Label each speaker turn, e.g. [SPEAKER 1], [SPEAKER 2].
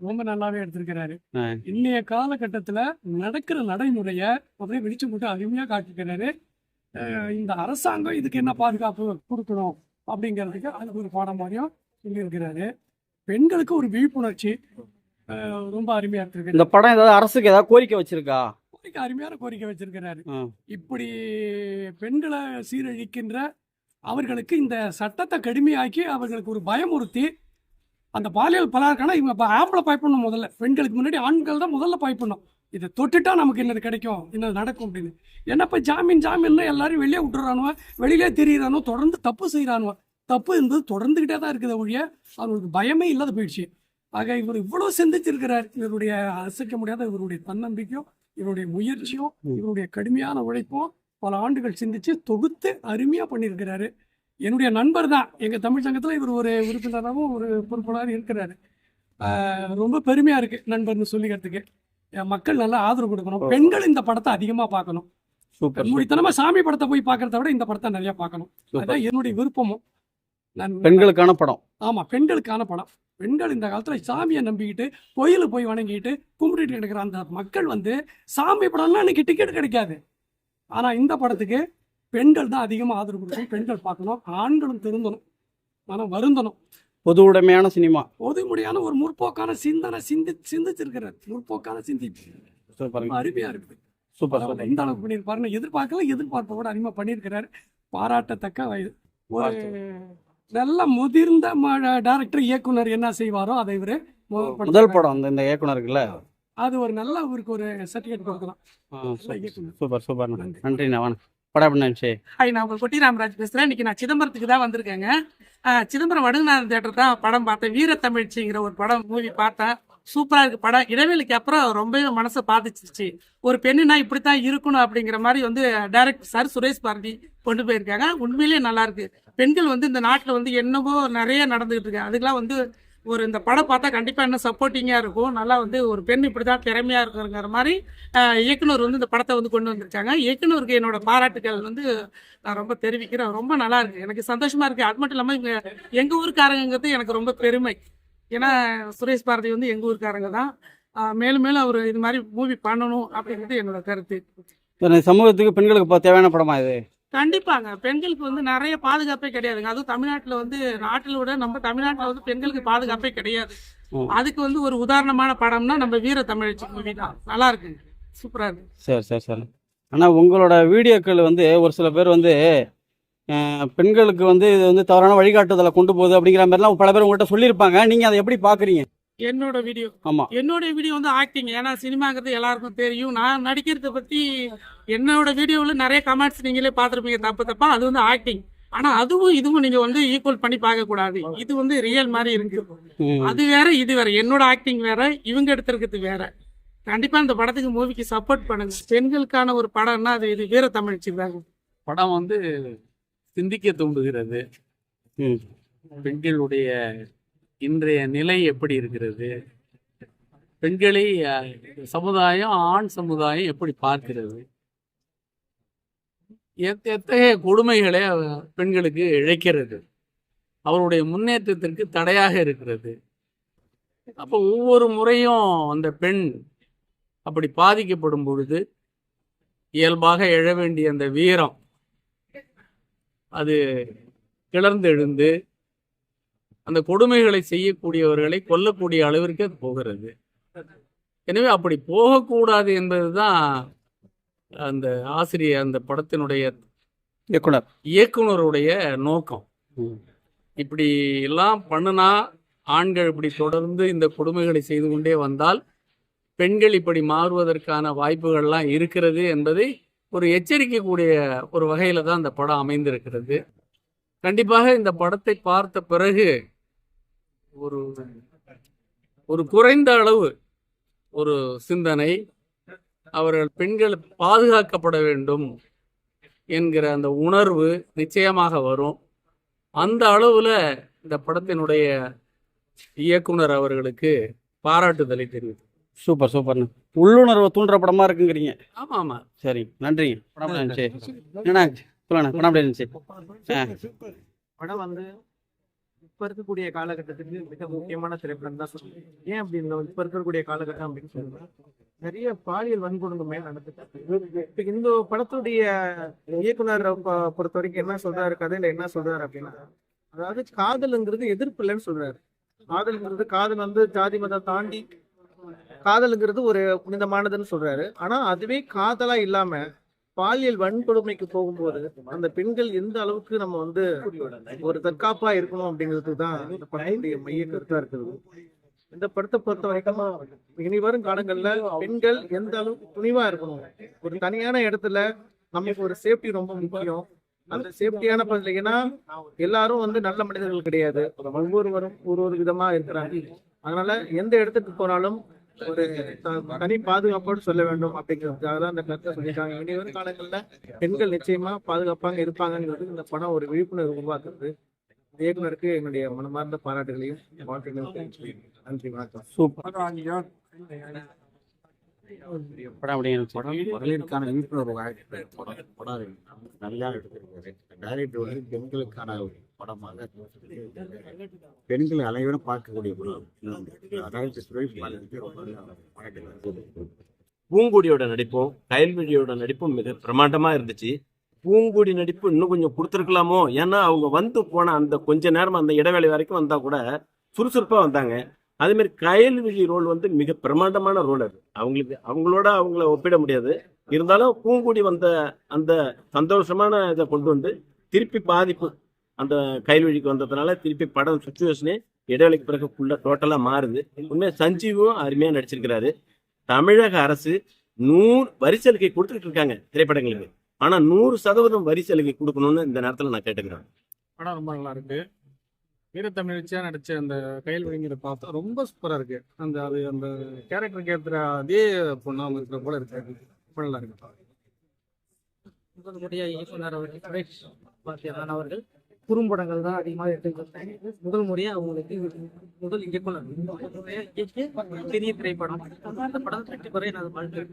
[SPEAKER 1] ரொம்ப நல்லாவே எடுத்திருக்கிறாரு. இன்னைய காலகட்டத்துல நடக்கிற நடைமுறைய அப்படியே வெளிச்சம் போட்டு அருமையா காட்டிருக்கிறாரு அஹ் இந்த அரசாங்கம் இதுக்கு என்ன பாதுகாப்பு கொடுக்கணும் அப்படிங்கிறதுக்கு அதுக்கு ஒரு பாடம் மாதிரியும் சொல்லியிருக்கிறாரு. பெண்களுக்கு ஒரு விழிப்புணர்ச்சி ரொம்ப அருமையா எடுத்திருக்காரு
[SPEAKER 2] இந்த படம் ஏதாவது அரசுக்கு ஏதாவது கோரிக்கை வச்சிருக்கா?
[SPEAKER 1] கோரிக்கை அருமையான கோரிக்கை வச்சிருக்கிறாரு. இப்படி பெண்களை சீரழிக்கின்ற அவர்களுக்கு இந்த சட்டத்தை கடுமையாக்கி அவர்களுக்கு ஒரு பயமுறுத்தி அந்த பாலியல் பலாத்காரம் இவங்க இப்போ ஆம்பளை பயப்படணும் முதல்ல. பெண்களுக்கு முன்னாடி ஆண்கள் தான் முதல்ல பயப்படணும் இதை தொட்டுட்டா நமக்கு என்னது கிடைக்கும்? என்னது நடக்கும் அப்படின்னு. என்னப்பா ஜாமீன் ஜாமீன் எல்லாரும் வெளியே விட்டுறானுவ? வெளியிலே தெரியுறானோ தொடர்ந்து தப்பு செய்கிறானுவ தப்பு என்பது தொடர்ந்துகிட்டே தான் இருக்குது ஒழிய அவங்களுக்கு பயமே இல்லாத போயிடுச்சு. ஆக இவர் இவ்வளோ சிந்திச்சிருக்கிறார். இவருடைய அசைக்க முடியாத இவருடைய தன்னம்பிக்கையும் இவருடைய முயற்சியும். இவருடைய கடுமையான உழைப்பும் பல ஆண்டுகள் சிந்திச்சு தொகுத்து அருமையா பண்ணியிருக்கிறாரு. என்னுடைய நண்பர் தான். எங்க தமிழ் சங்கத்துல இவர் ஒரு உறுப்பினராகவும் ஒரு பொறுப்பாளராக இருக்கிறாரு. ரொம்ப பெருமையா இருக்கு நண்பர்னு சொல்லிக்கிறதுக்கு. மக்கள் நல்லா ஆதரவு கொடுக்கணும். பெண்கள் இந்த படத்தை அதிகமா பார்க்கணும். மூடித்தனமா சாமி படத்தை போய் பார்க்கறத விட இந்த படத்தை நிறைய பார்க்கணும். அதான் என்னுடைய விருப்பமும்.
[SPEAKER 2] பெண்களுக்கான படம்.
[SPEAKER 1] ஆமா பெண்களுக்கான படம். பெண்கள் இந்த காலத்துல சாமியை நம்பிக்கிட்டு கோயிலுக்கு போய் வணங்கிட்டு கும்பிட்டுட்டு கிடக்குற அந்த மக்கள் வந்து சாமி படம்னா இன்னைக்கு டிக்கெட் கிடைக்காது. ஆனா இந்த படத்துக்கு பெண்கள் தான் அதிகமா ஆதரவு கொடுக்கணும். பெண்கள் பார்க்கணும். ஆண்களும் திருந்தணும். மனம் வருந்தணும்.
[SPEAKER 2] பொது உடைமையான சினிமா.
[SPEAKER 1] பொதுமுடியான ஒரு முற்போக்கான சிந்தனை சிந்தி சிந்திச்சிருக்கிறார் முற்போக்கான சிந்தி.
[SPEAKER 2] சூப்பர்
[SPEAKER 1] அருமையா இருக்குது
[SPEAKER 2] சூப்பர் சூப்பர்.
[SPEAKER 1] எந்த அளவுக்கு பண்ணியிருப்பாருன்னு எதிர்பார்க்கல எதிர்பார்ப்பை விட அதிகமாக பண்ணியிருக்கிறாரு. பாராட்டத்தக்க வயது ஒரு நல்ல முதிர்ந்த டைரக்டர் இயக்குனர் என்ன செய்வாரோ அதை இவரு முதல்
[SPEAKER 2] படம் அந்த இந்த இயக்குனருக்குல்ல
[SPEAKER 1] அது ஒரு நல்ல அவருக்கு ஒரு சர்டிஃபிகேட் கொடுக்கலாம்.
[SPEAKER 2] சூப்பர். சூப்பர்
[SPEAKER 1] நன்றி.
[SPEAKER 2] நன்றிண்ணா. வணக்கம். படம் எப்படி
[SPEAKER 3] ஹாய் நான் உங்கள் கொட்டி ராமராஜ் பேசுகிறேன் இன்னைக்கு நான் சிதம்பரத்துக்கு தான் வந்திருக்கேங்க. சிதம்பரம் வடுகநாதன் தேட்டர் தான் படம் பார்த்தேன். வீரத்தமிழ்ச்சிங்கிற ஒரு படம் மூவி பார்த்தேன். சூப்பராக இருக்கு படம். இடைவெளிக்கு அப்புறம் ரொம்பவே மனசை பாதிச்சிருச்சு. ஒரு பெண்ணுனா இப்படி தான் இருக்கணும் அப்படிங்கிற மாதிரி வந்து டைரக்டர் சார் சுரேஷ் பாரதி கொண்டு போயிருக்காங்க. உண்மையிலேயே நல்லா இருக்கு. பெண்கள் வந்து இந்த நாட்டில் வந்து என்னவோ நிறைய நடந்துகிட்டு இருக்கு. அதுக்கெல்லாம் வந்து ஒரு இந்த படம் பார்த்தா கண்டிப்பாக இன்னும் சப்போர்ட்டிங்காக இருக்கும். நல்லா வந்து ஒரு பெண் இப்படி தான் திறமையாக இருக்குங்கிற மாதிரி இயக்குனர் வந்து இந்த படத்தை வந்து கொண்டு வந்திருக்காங்க. இயக்குனருக்கு என்னோட பாராட்டுகள் வந்து நான் ரொம்ப தெரிவிக்கிறேன். ரொம்ப நல்லா இருக்கு. எனக்கு சந்தோஷமா இருக்கு. அது மட்டும் இல்லாமல் இவங்க எங்க ஊருக்காரங்கிறது எனக்கு ரொம்ப பெருமை. ஏன்னா சுரேஷ் பாரதி வந்து எங்க ஊருக்காரங்க தான். மேலும் மேலும் அவர் இது மாதிரி மூவி பண்ணணும் அப்படிங்கிறது என்னோட கருத்து.
[SPEAKER 2] சமூகத்துக்கு பெண்களுக்கு இப்போ தேவையான படமா இது?
[SPEAKER 3] கண்டிப்பாங்க. பெண்களுக்கு வந்து நிறைய பாதுகாப்பே கிடையாதுங்க. அதுவும் தமிழ்நாட்டில் வந்து நாட்டில் விட நம்ம தமிழ்நாட்டில் வந்து பெண்களுக்கு பாதுகாப்பே கிடையாது. அதுக்கு வந்து ஒரு உதாரணமான படம்னா நம்ம வீர தமிழச்சி மூவி தான். நல்லா இருக்குங்க. சூப்பரா இருக்கு.
[SPEAKER 2] சரி சரி சரி. ஆனால் உங்களோட வீடியோக்கள் வந்து ஒரு சில பேர் வந்து பெண்களுக்கு வந்து இது வந்து தவறான வழிகாட்டுதலை கொண்டு போகுது அப்படிங்கிற மாதிரிலாம் பல பேர் உங்கள்கிட்ட சொல்லியிருப்பாங்க. நீங்கள் அதை எப்படி பார்க்குறீங்க
[SPEAKER 3] என்னோட வீடியோ
[SPEAKER 2] ஆமாம்
[SPEAKER 3] என்னோட வீடியோ வந்து ஆக்டிங் ஏன்னா சினிமாங்கிறது எல்லாருக்கும் தெரியும். நான் நடிக்கிறத பத்தி என்னோட வீடியோவில் நிறைய கமெண்ட்ஸ் நீங்களே பார்த்துருப்பீங்க. தப்பு தப்பா அது வந்து ஆக்டிங் ஆனா அதுவும் இதுவும் நீங்க வந்து ஈக்குவல் பண்ணி பார்க்க கூடாது. இது வந்து ரியல் மாதிரி இருக்கு. அது வேற இது வேற. என்னோட ஆக்டிங் வேற இவங்க எடுத்திருக்கிறது வேற. கண்டிப்பா இந்த படத்துக்கு மூவிக்கு சப்போர்ட் பண்ணுங்க. பெண்களுக்கான ஒரு படம்னா அது இது வீர தமிழ்ச்சி தாங்க
[SPEAKER 4] படம் வந்து சிந்திக்க தூண்டுகிறது. பெண்களுடைய இன்றைய நிலை எப்படி இருக்கிறது? பெண்களை சமுதாயம் ஆண் சமுதாயம் எப்படி பார்க்கிறது? எத்தகைய கொடுமைகளை பெண்களுக்கு இழைக்கிறது? அவருடைய முன்னேற்றத்திற்கு தடையாக இருக்கிறது. அப்போ ஒவ்வொரு முறையும் அந்த பெண் அப்படி பாதிக்கப்படும் பொழுது இயல்பாக எழ வேண்டிய அந்த வீரம் அது கிளர்ந்து எழுந்து அந்த கொடுமைகளை செய்யக்கூடியவர்களை கொல்லக்கூடிய அளவிற்கு அது போகிறது. எனவே அப்படி போகக்கூடாது என்பதுதான் அந்த ஆசிரியர் அந்த படத்தினுடைய
[SPEAKER 2] இயக்குனர்.
[SPEAKER 4] இயக்குனருடைய நோக்கம். இப்படி எல்லாம் பண்ணுனா ஆண்கள் இப்படி தொடர்ந்து இந்த கொடுமைகளை செய்து கொண்டே வந்தால் பெண்கள் இப்படி மாறுவதற்கான வாய்ப்புகள்லாம் இருக்கிறது என்பதை ஒரு எச்சரிக்கக்கூடிய ஒரு வகையில தான் இந்த படம் அமைந்திருக்கிறது. கண்டிப்பாக இந்த படத்தை பார்த்த பிறகு ஒரு ஒரு குறைந்த அளவு ஒரு சிந்தனை அவர்கள் பெண்கள் பாதுகாக்கப்பட வேண்டும் என்கிற அந்த உணர்வு நிச்சயமாக வரும். அந்த அளவுல இந்த படத்தினுடைய இயக்குனர் அவர்களுக்கு பாராட்டுதலை தெரிவித்து.
[SPEAKER 2] சூப்பர் சூப்பர்ண்ணு. உள்ளுணர்வை தூண்டுற படமா இருக்குங்கிறீங்க.
[SPEAKER 4] ஆமா ஆமா
[SPEAKER 2] சரி நன்றிங்க. படம் சொல்லுண்ணா படம் எப்படி இருந்துச்சு?
[SPEAKER 5] படம் வந்து இப்ப இருக்கக்கூடிய காலகட்டத்துக்கு மிக முக்கியமான திரைப்படம் தான் சொல்லுவேன் ஏன் அப்படின்னு இப்ப இருக்கக்கூடிய காலகட்டம் அப்படின்னு சொல்லுவாங்க நிறைய பாலியல் வன்கொடுமை நடந்துட்டு இப்ப இந்த படத்துடைய இயக்குனர் பொறுத்த வரைக்கும் என்ன சொல்றாரு கதையில என்ன சொல்றாரு அப்படின்னா அதாவது காதலுங்கிறது எதிர்ப்பு இல்லைன்னு சொல்றாரு. காதல்ங்கிறது காதல் வந்து ஜாதி மதம் தாண்டி காதலுங்கிறது ஒரு புனிதமானதுன்னு சொல்றாரு. ஆனா அதுவே காதலா இல்லாம பாலியல் வன்கொடுமைக்கு போகும்போது அந்த பெண்கள் எந்த அளவுக்கு நம்ம வந்து ஒரு தற்காப்பா இருக்கணும் அப்படிங்கிறது தான் இந்த படத்துடைய மைய கருத்தா இருக்குது. இந்த படத்தை பொறுத்த வரைக்கும் இனி வரும் காலங்கள்ல பெண்கள் எந்த அளவுக்கு துணிவா இருக்கணும்? ஒரு தனியான இடத்துல நமக்கு ஒரு சேஃப்டி ரொம்ப முக்கியம். அந்த சேஃப்டியான பார்த்தீங்கன்னா எல்லாரும் வந்து நல்ல மனிதர்கள் கிடையாது. ஒவ்வொருவரும் ஒரு ஒரு விதமா இருக்கிறாங்க. அதனால எந்த இடத்துக்கு போனாலும் ஒரு தனி பாதுகாப்போடு சொல்ல வேண்டும் அப்படிங்கிறதுக்காக தான் இந்த கருத்தை சொல்லியிருக்காங்க. இனி வரும் காலங்கள்ல பெண்கள் நிச்சயமா பாதுகாப்பாக இருப்பாங்கங்கிறது இந்த படம் ஒரு விழிப்புணர்வு உருவாக்குறது இயக்குனருக்கு என்னுடைய மனமார்ந்த பாராட்டுகளையும் வாழ்த்துக்களையும். நன்றி வணக்கம்.
[SPEAKER 2] சூப்பர். படம்
[SPEAKER 6] படம் மகளிருக்கான விழிப்புணர்வு படம் படம் நல்லா எடுத்திருக்காரு. டைரக்டர் வந்து பெண்களுக்கான படமாக. பெண்கள் அனைவரும் பார்க்கக்கூடிய படம் அதாவது சுரேஷ் பாலாஜிக்கு ரொம்ப பாராட்டுகள்.
[SPEAKER 7] பூங்குடியோட நடிப்பும் கயல்விழியோட நடிப்பும் மிக பிரமாண்டமா இருந்துச்சு. பூங்குடி நடிப்பு இன்னும் கொஞ்சம் கொடுத்துருக்கலாமோ? ஏன்னா அவங்க வந்து போன அந்த கொஞ்ச நேரம் அந்த இடைவேளை வரைக்கும் வந்தா கூட சுறுசுறுப்பா வந்தாங்க. அதே மாதிரி கயல்விழி ரோல் வந்து மிக பிரமாண்டமான ரோல் அது. அவங்களுக்கு அவங்களோட அவங்கள ஒப்பிட முடியாது. இருந்தாலும் பூங்குடி வந்த அந்த சந்தோஷமான இதை கொண்டு வந்து திருப்பி பாதிப்பு அந்த கயல்விழிக்கு வந்ததுனால திருப்பி படம் சுச்சுவேஷனே இடைவெளிக்கு பிறகு ஃபுல்லாக டோட்டலாக மாறுது. உண்மையாக சஞ்சீவும் அருமையாக நடிச்சிருக்கிறாரு. தமிழக அரசு நூறு வரி சலுகை கொடுத்துட்டு இருக்காங்க திரைப்படங்களுக்கு. ஆனா நூறு சதவீதம் வரி சலுகை கொடுக்கணும்னு இந்த நேரத்துல நான் கேட்டுக்கிறேன்.
[SPEAKER 8] படம் ரொம்ப நல்லா இருக்கு. வீரத்தமிழ்ச்சியா நடிச்ச அந்த கையில் விழுங்கிற பார்த்தா ரொம்ப சூப்பரா இருக்கு. அந்த அது அந்த கேரக்டருக்கு ஏற்றுற அதே பொண்ணா இருக்கிற போல இருக்கு. ரொம்ப நல்லா இருக்கு.
[SPEAKER 9] அவர்கள். குறும்படங்கள் தான் அதிகமாக எடுத்துக்கிட்டாங்க முதல் முறையாக அவங்களுக்கு முதல் இயக்குனர். பெரிய திரைப்படம். அந்த படம் வெற்றி பெற எனது வாழ்க்கை.